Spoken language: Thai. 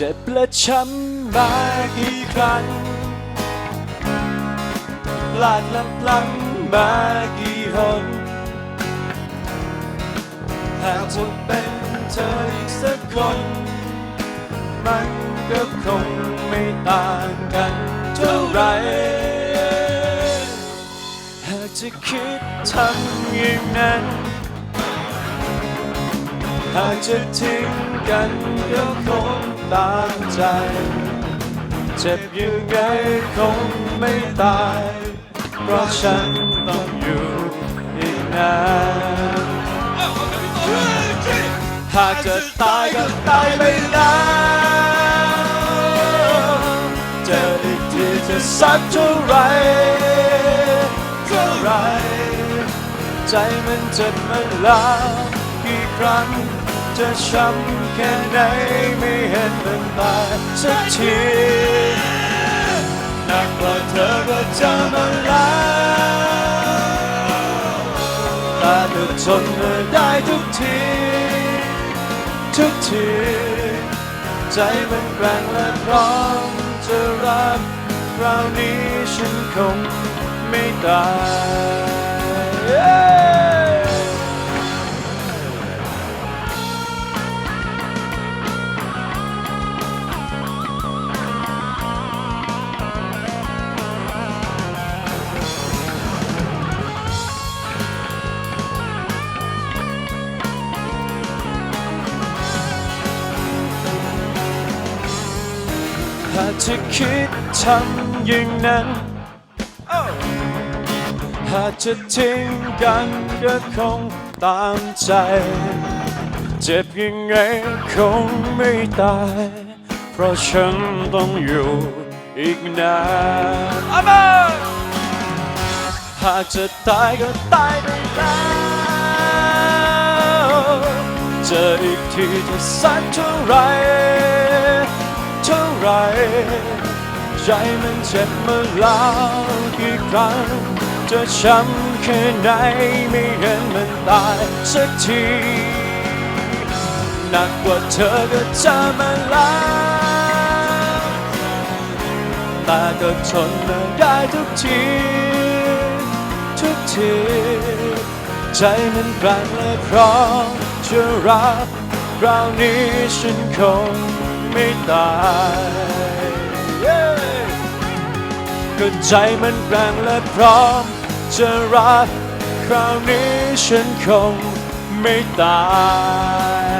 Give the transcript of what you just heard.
เจ็บและช้ำมากี่ครั้งพลาดและพลั้งมากี่หนหากจะเป็นเธออีกสักคน มันก็คงไม่ต่างกันเท่าไร หากจะคิดทำอย่างนั้น หากจะทิ้ง กันก็คงตามใจ เจ็บยังไงคงไม่ตาย เพราะฉันต้องอยู่อีกนานหากจะตายก็ตายไปแล้วเจออีกทีจะสักเท่าไหรเท่าไหรใจมันเจ็บมาแล้วกี่ครั้ง จะช้ำแค่ไหนไม่เห็นมันตายสักทีหนักกว่าเธอก็เจอมาแล้วแต่ก็ทนมาได้ทุกที ทุกที ใจมันแกร่งและพร้อมจะรับคราวนี้ฉันคงไม่ตาย ถ้าจะคิดทำอย่างนั้น หากจะทิ้งกันก็คงตามใจ เจ็บยังไงคงไม่ตาย เพราะฉันต้องอยู่อีกนานอาเมนหากจะตายก็ตายไปแล้วเจออีกทีจะสักเท่าไหรเท่า ไรใจมันเจ็บมาแล้วกี่ครั้งจะช้ำแค่ไหนไม่เห็นมันตายสักทีหนักกว่าเธอก็เจอมาแล้วแต่ก็ทนมาได้ทุกทีทุกทีใจมันแกร่งและพร้อมจะรับคราวนี้ฉันคง ไม่ตายเย้ก็ใจมันแกร่งและพร้อมจะรับคราวนี้ฉันคงไม่ตาย